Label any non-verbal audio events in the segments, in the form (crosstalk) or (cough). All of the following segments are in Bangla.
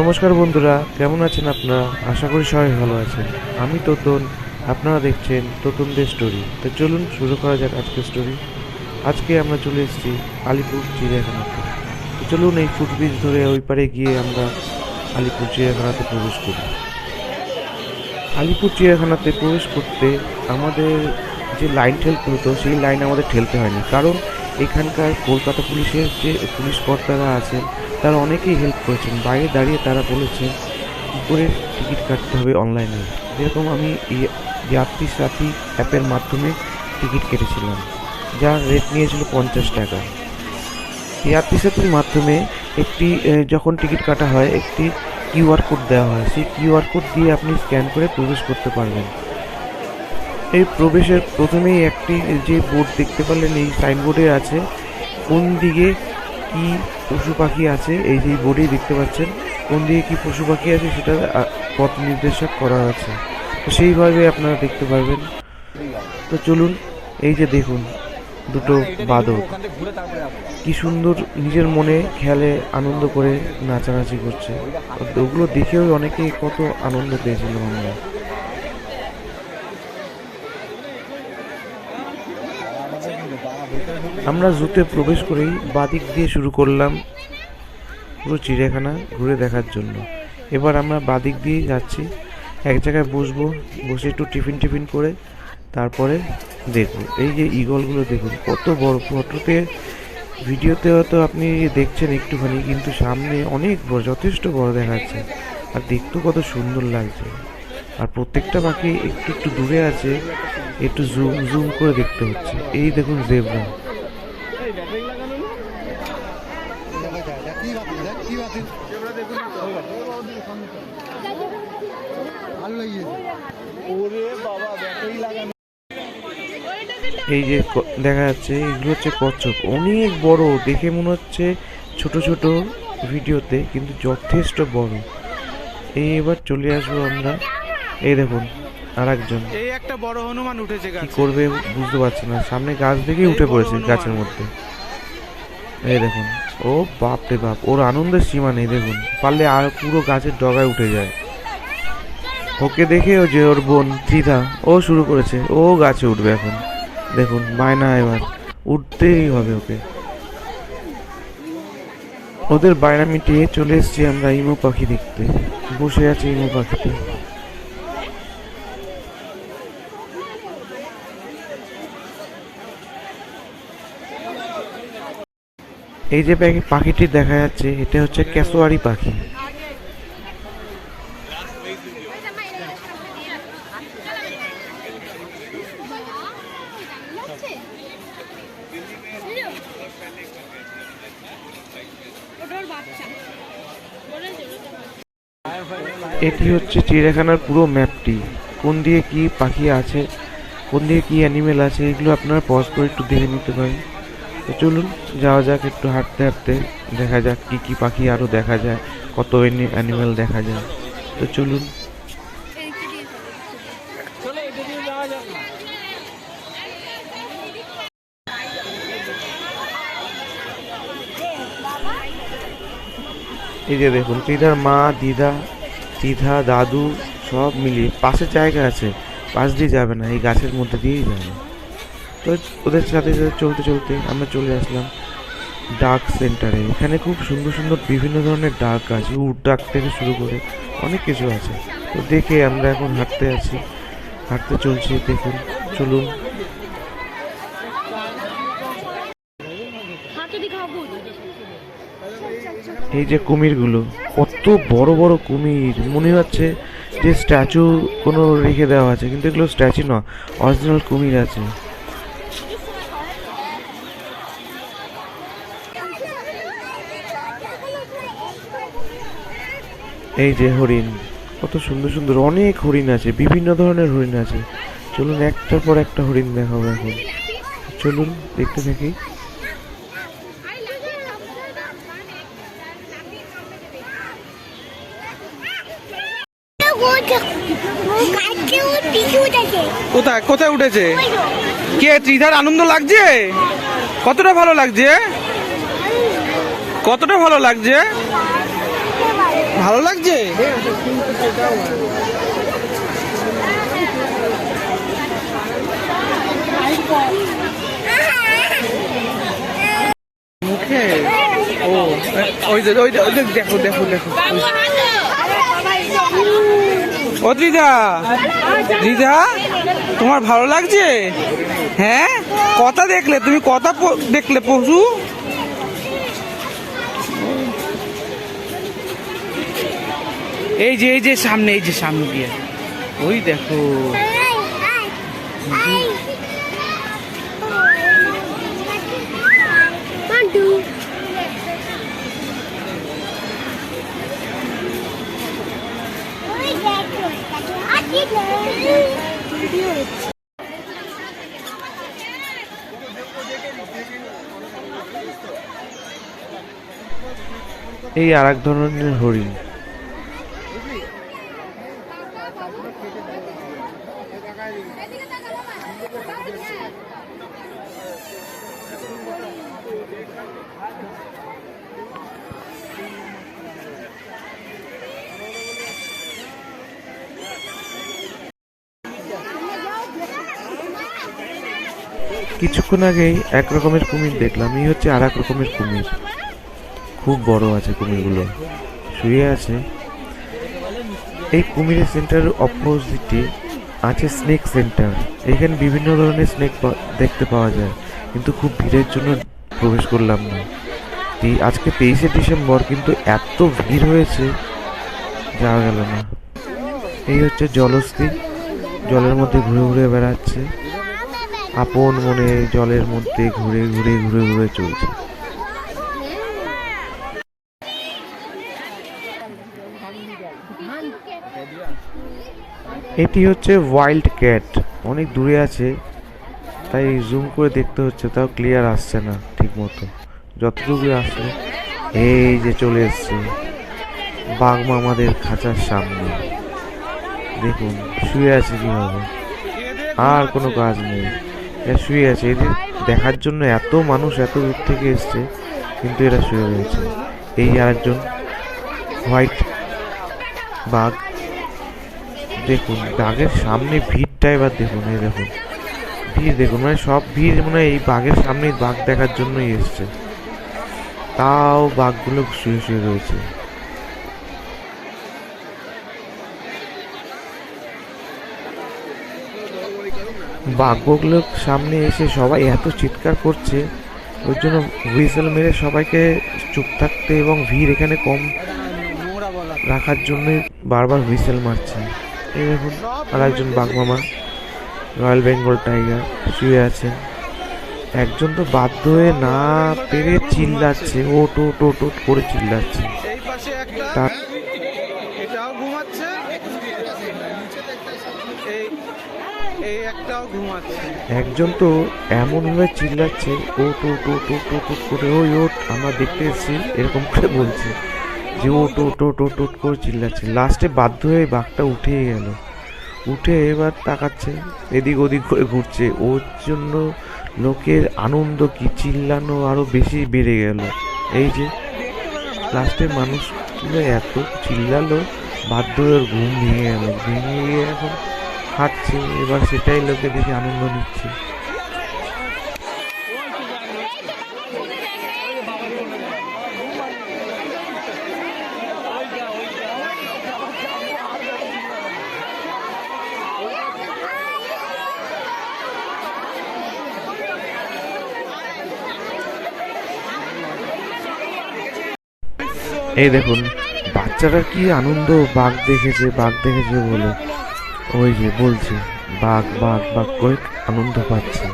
নমস্কার বন্ধুরা, কেমন আছেন আপনারা? আশা করি সবাই ভালো আছেন। আমি তোতন, আপনারা দেখছেন তোতনদের স্টোরি তো চলুন শুরু করা যাক আজকের স্টোরি আজকে আমরা চলে এসেছি আলিপুর চিড়িয়াখানাতে। তো চলুন এই ফুটব্রিজ ধরে ওই পারে গিয়ে আমরা আলিপুর চিড়িয়াখানাতে প্রবেশ করি। আলিপুর চিড়িয়াখানাতে প্রবেশ করতে আমাদের যে লাইন ঠেলতে হতো সেই লাইন আমাদের ঠেলতে হয়নি। কারণ এখানকার কলকাতা পুলিশের যে পুলিশ কর্তারা আছেন তারা অনেকেই হেল্প করেছেন। বাইরে দাঁড়িয়ে তারা বলেছেন কী করে টিকিট কাটতে হবে অনলাইনে যেরকম আমি যাত্রী সাথী অ্যাপের মাধ্যমে টিকিট কেটেছিলাম, যার রেট নিয়েছিল পঞ্চাশ টাকা। যাত্রী সাথীর মাধ্যমে একটি যখন টিকিট কাটা হয়, একটি কিউআর কোড দেওয়া হয়। সেই কিউআর কোড দিয়ে আপনি স্ক্যান করে প্রবেশ করতে পারবেন। এই প্রবেশের প্রথমেই একটি যে বোর্ড দেখতে পারলেন, এই সাইনবোর্ডে আছে, কোন দিকে কি পশু পাখি আছে, এই যে বোর্ডেই দেখতে পাচ্ছেন। কোন দিকে কি পশু পাখি আছে সেটা পথ নির্দেশক করা আছে। তো সেইভাবে আপনারা দেখতে পারবেন। তো চলুন, এই যে দেখুন, দুটো বাদক। কি সুন্দর নিজের মনে খেয়ালে আনন্দ করে নাচানাচি করছে। ওগুলো দেখেও অনেকেই কত আনন্দ পেয়েছিলাম আমরা। আমরা জুতে প্রবেশ করেই বাদিক দিয়ে শুরু করলাম পুরো চিড়িয়াখানা ঘুরে দেখার জন্য। এবার আমরা বাদিক দিয়ে যাচ্ছি। এক জায়গায় বসবো, বসে একটু টিফিন টিফিন করে তারপরে দেখব। এই যে ইগলগুলো দেখুন, কত বড়। ফটোতে, ভিডিওতে হয়তো আপনি দেখছেন একটুখানি, কিন্তু সামনে অনেক বড়, যথেষ্ট বড় দেখাচ্ছে। আর দেখতেও কত সুন্দর লাগছে। আর প্রত্যেকটা পাখি একটু একটু দূরে আছে, একটু জুম জুম করে দেখতে হচ্ছে। এই দেখুন জেব্রা। এই যে দেখা যাচ্ছে এগুলো হচ্ছে কচ্ছপ। অনেক বড় দেখে মনে হচ্ছে ছোট ছোট ভিডিওতে কিন্তু যথেষ্ট বড়। এই এবার চলে আসব আমরা এই দেখুন আর একজন এই একটা বড় হনুমান উঠেছে কি করবে বুঝতে পারছি না সামনে গাছ দেখেই উঠে পড়েছে গাছের মধ্যে। এই দেখুন ও বাপ রে বাপ ওর আনন্দের সীমা নেই দেখুন। পারলে আর পুরো গাছের ডগায় উঠে যায়। ওকে দেখে ও যে ওর বোন ত্রিধা ও শুরু করেছে ও গাছে উঠবে এখন। দেখুন বায়না এবার উঠতেই হবে ওকে। ওদের বায়না মিটিয়ে চলে এসেছি আমরা ইমু পাখি দেখতে। বসে আছে ইমু পাখিতে এই যে পাখি- পাখিটি দেখা যাচ্ছে, এটা হচ্ছে ক্যাসোয়ারি পাখি। এটি হচ্ছে চিড়িয়াখানার পুরো ম্যাপটি কোন দিকে কি পাখি আছে, কোন দিকে কি অ্যানিমেল আছে, এগুলো আপনারা পজ করে একটু দেখে নিতে পারেন। তো চলুন, যাওয়া যাক একটু হাঁটতে হাঁটতে, দেখা যাক কি কি পাখি আরও দেখা যায়, কত অ্যানিমেল দেখা যায়। তো চলুন। এই যে দেখুন দিদার মা, দিদা দিদা দাদু সব মিলিয়ে পাশে জায়গা আছে পাশ দিয়ে যাবে না এই গাছের মধ্যে দিয়েই যাবে। তো ওদের সাথে সাথে চলতে চলতে আমরা চলে আসলাম ডাক সেন্টারে। এখানে খুব সুন্দর সুন্দর বিভিন্ন ধরনের ডাক আছে উট ডাক থেকে শুরু করে অনেক কিছু আছে। তো দেখে আমরা এখন হাঁটতে আছি হাঁটতে চলছি দেখুন চলুন। এই যে কুমিরগুলো কত বড় বড় কুমির। মনে হচ্ছে যে স্ট্যাচু কোনো রেখে দেওয়া আছে, কিন্তু এগুলো স্ট্যাচু না অরিজিনাল কুমির আছে। এই যে হরিণ, কত সুন্দর সুন্দর অনেক হরিণ আছে, বিভিন্ন ধরনের হরিণ আছে। চলুন একটার পর একটা হরিণ দেখাবো এখন। চলুন, দেখতে থাকি। উঠেছে। কে, ত্রিধার, আনন্দ লাগছে? কতটা ভালো লাগছে? কতটা ভালো লাগছে? ভালো লাগছে? মুখে? ও, ওই ওই দেখো দেখো দেখো। ও দিদা দিদা তোমার ভালো লাগছে? হ্যাঁ? কথা দেখলে, তুমি কথা দেখলে পশু? এই যে এই যে সামনে, এই যে সামনে গিয়ে ওই দেখো। এই আর এক ধরনের হরিণ। কিছুক্ষণ আগেই এক রকমের কুমির দেখলাম, এই হচ্ছে আর এক রকমের কুমির। খুব বড় আছে কুমিরগুলো, শুয়ে আছে। এই কুমিরের সেন্টারের অপোজিটে আছে স্নেক সেন্টার এখানে বিভিন্ন ধরনের স্নেক দেখতে পাওয়া যায়, কিন্তু খুব ভিড়ের জন্য প্রবেশ করলাম না। আজকে তেইশে ডিসেম্বর, কিন্তু এত ভিড় হয়েছে, যাওয়া গেল না। এই হচ্ছে জলস্থি জলের মধ্যে ঘুরে ঘুরে বেড়াচ্ছে। আপন মনে জলের মধ্যে ঘুরে ঘুরে ঘুরে ঘুরে চলছে। এটি হচ্ছে ওয়াইল্ড ক্যাট অনেক দূরে আছে, তাই জুম করে দেখতে হচ্ছে, তাও ক্লিয়ার আসছে না ঠিক মতো যতটুকু আসছে, এই যে চলে এসছে। বাঘমা আমাদের খাঁচার সামনে। দেখুন, শুয়ে আছে কীভাবে। আর কোনো কাজ নেই। এরা শুয়ে আছে। এদের দেখার জন্য এত মানুষ এত দূর থেকে এসছে কিন্তু এরা শুয়ে রয়েছে। এই আরেকজন হোয়াইট বাঘ। দেখুন বাঘের সামনে ভিড়টা এবার দেখুন এই দেখুন। ভিড় দেখুন মানে সব ভিড় মানে এই বাঘের সামনে বাঘ দেখার জন্যই এসছে। তাও বাঘগুলো শুয়ে শুয়ে রয়েছে। বাঘগুলো সামনে এসে সবাই এত চিৎকার করছে ওই জন্য হুইসেল মেরে সবাইকে চুপ থাকতে এবং ভিড় এখানে কম রাখার জন্যই বারবার হুইসেল মারছে। এই দেখুন আর একজন বাঘ মামা, রয়্যাল বেঙ্গল টাইগার, শুয়ে আছেন একজন তো বাধ্য হয়ে না পেরে চিল্লাচ্ছে, ওট ওট ওট ওট করে চিল্লাচ্ছে। তার একজন তো এমনভাবে চিল্লাচ্ছে ওট ওট ওট ওট ওট ওট করে ওই ওট আমরা দেখতে এসেছি, এরকম করে বলছে যে ও টো টো ওট ওট করে চিল্লাচ্ছে। লাস্টে বাধ্য হয়ে বাঘটা উঠেই গেল। উঠে এবার তাকাচ্ছে, এদিক ওদিক করে ঘুরছে। ওর জন্য লোকের আনন্দ কি, চিল্লানো আরও বেশি বেড়ে গেল। এই যে, লাস্টে মানুষগুলো এত চিল্লালো, বাধ্য হয়ে ঘুম ভেঙে গেল। ভেঙে গিয়ে এখন হাঁটছে, এবার সেটাই লোকে দেখে আনন্দ নিচ্ছে। এই দেখুন, বাচ্চারা কি আনন্দ বাঘ দেখেছে বাঘ দেখেছে বলে। ওই যে বলছি বাঘ বাঘ বাঘ করে আনন্দ পাচ্ছে।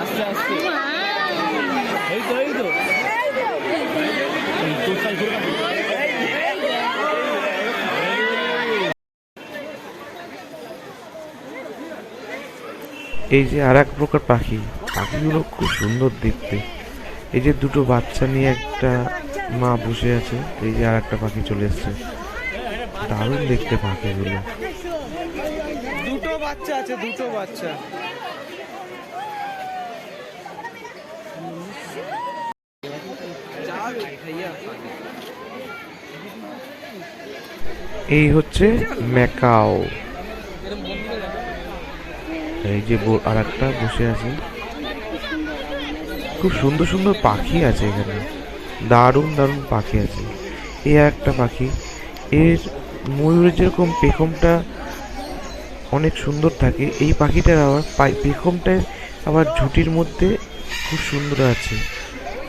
আসছে আসছে এই তো এই তো। এই যে আর এক প্রকার পাখি। পাখিগুলো খুব সুন্দর দেখতে। এই যে দুটো বাচ্চা নিয়ে একটা মা বসে আছে। এই যে আর একটা পাখি চলে এসছে। দারুণ দেখতে পাখিগুলো। বাচ্চা আছে, দুটো বাচ্চা। এই হচ্ছে ম্যাকাও। এই যে আর একটা বসে আছে। খুব সুন্দর সুন্দর পাখি আছে এখানে। দারুণ দারুণ পাখি আছে। এই একটা পাখি। এর ময়ূরের যেরকম পেখমটা অনেক সুন্দর থাকে। এই পাখিটার আবার পাই- পেখমটা আবার ঝুঁটির মধ্যে খুব সুন্দর আছে।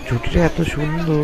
ঝুঁটিটা এত সুন্দর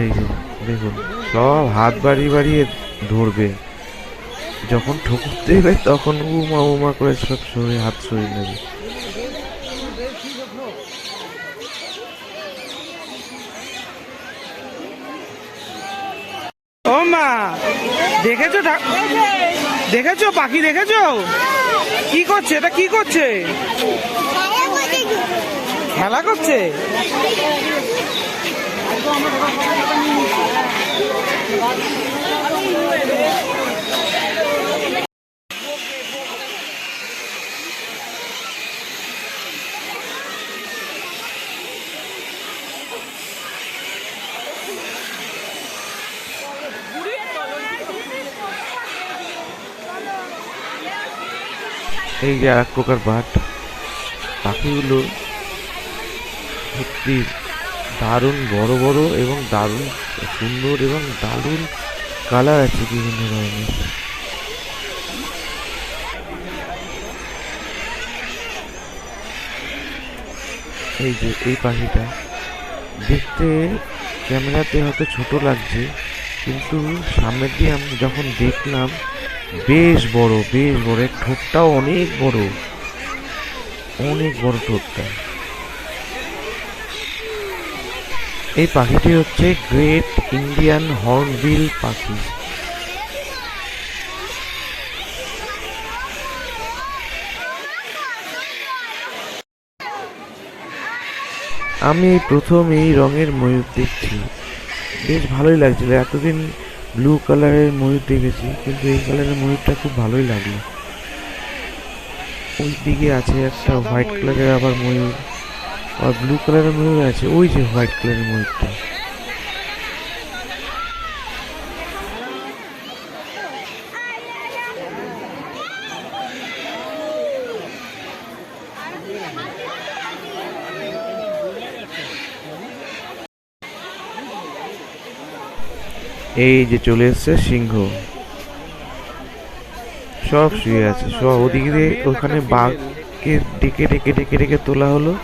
এই যে দেখুন। সব হাত বাড়িয়ে বাড়িয়ে ধরবে। যখন ঠকুর দেবে তখন উমা উমা করে সব সরে হাত সরিয়ে নেবে। ও মা দেখেছ দেখেছ পাখি দেখেছ? কি করছে? এটা কি করছে। খেলা করছে? এই যে এক প্রকার বাট পাখিগুলো সত্যি দারুণ বড় বড় এবং দারুণ সুন্দর এবং দারুণ কালার আছে বিভিন্ন ধরনের। এই যে, এই পাখিটা। দেখতে ক্যামেরাতে হয়তো ছোট লাগছে, কিন্তু সামনের দিয়ে আমি যখন দেখলাম, বেশ বড় বেশ বড় ঠোঁটটাও অনেক বড়। অনেক বড় ঠোঁটটা। এই পাখিটি হচ্ছে গ্রেট ইন্ডিয়ান হর্নবিল পাখি। আমি প্রথম এই রঙের ময়ূর দেখছি। বেশ ভালোই লাগছিল। এতদিন ব্লু কালারের ময়ূর দেখেছি, কিন্তু এই কালারের ময়ূরটা খুব ভালোই লাগল। ওই দিকে আছে একটা হোয়াইট কালারের আবার ময়ূর। আর ব্লু কালারের ময়ূর আছে। ওই যে হোয়াইট কালারের ময়ূরটা। এই যে চলে এসছে সিংহ। সব শুয়ে আছে। সব ওদিকে ওখানে বাঘকে ডেকে ডেকে ডেকে ডেকে তোলা হলো।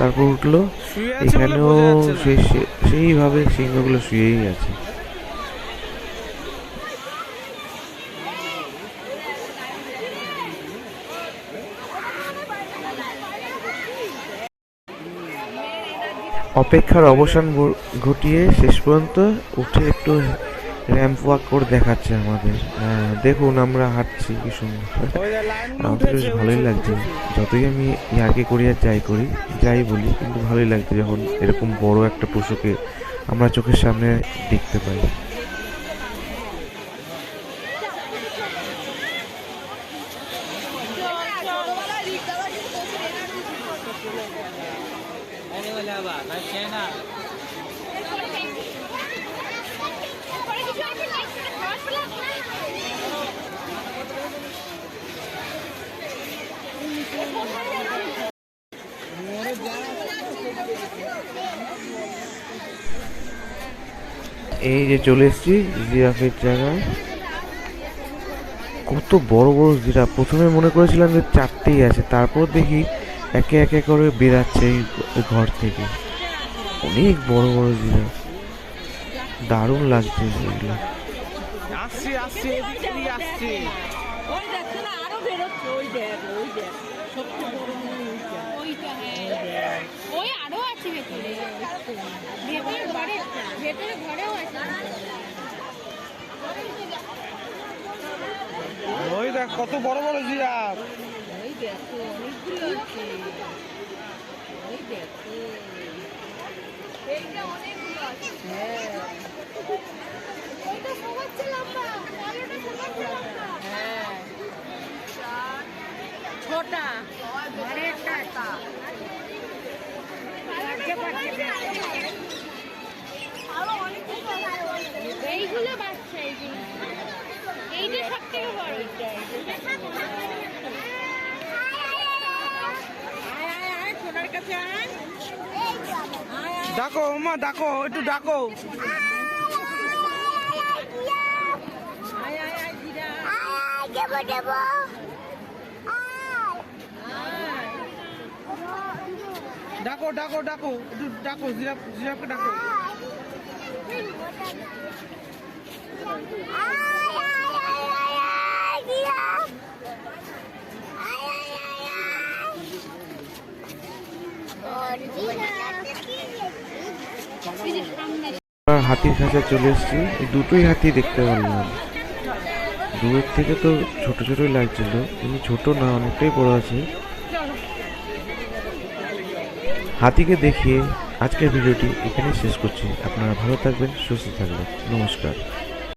তারপর উঠল। এখানেও সেইভাবে সিংহগুলো শুয়েই আছে। অপেক্ষার অবসান ঘটিয়ে শেষ পর্যন্ত উঠে একটু র্যাম্প ওয়াক করে দেখাচ্ছে আমাদের। হ্যাঁ, দেখুন আমরা হাঁটছি কি সুন্দর। (laughs) আমাদের বেশ ভালোই লাগছে। যতই আমি ইয়ার্কে করি আর যাই করি যাই বলি কিন্তু ভালোই লাগছে যখন এরকম বড় একটা পশুকে আমরা চোখের সামনে দেখতে পাই। এই যে চলে এসেছি জিরাফের জায়গায়। কত বড় বড় জিরাফ। প্রথমে মনে করেছিলাম যে চারটেই আছে তারপর দেখি একে একে করে বেরাচ্ছে এই ঘর থেকে। অনেক বড় বড় জিরাফ। দারুণ লাগছে সেগুলো আসছে আসছে আসছে। ওই দেখছে না আরও বেরোচ্ছে ওই দেখ ওই দেখ ওই আরও আছে ভেতরে। ভেতরে ঘরে ভেতরে ঘরেও আছে। ওই দেখ কত বড় বড় জিরাফ। ওই দেখো অনেকগুলো আছে। ওই দেখো। হ্যাঁ। ওইটা সবার চেয়ে লম্বা সবার চেয়ে লম্বা হ্যাঁ। ছোটা এইগুলো বাচ্চা এইগুলো। সব থেকে বড় আয় আয় আয় সোনার কাছে আয়। ডাকো মা ডাকো একটু ডাকো। আয় আয় আয় জিরা। ডাকো ডাকো ডাকো। একটু ডাকো, জিরাফ, জিরাফকে ডাকো। হাতির কাছে চলে এসেছি। দুটোই হাতি দেখতে পারলাম দূরের থেকে তো ছোট ছোটই লাগছিল। কিন্তু ছোট না, অনেকটাই বড় আছে। হাতিকে দেখিয়ে আজকের ভিডিওটি এখানেই শেষ করছি। আপনারা ভালো থাকবেন সুস্থ থাকবেন। নমস্কার।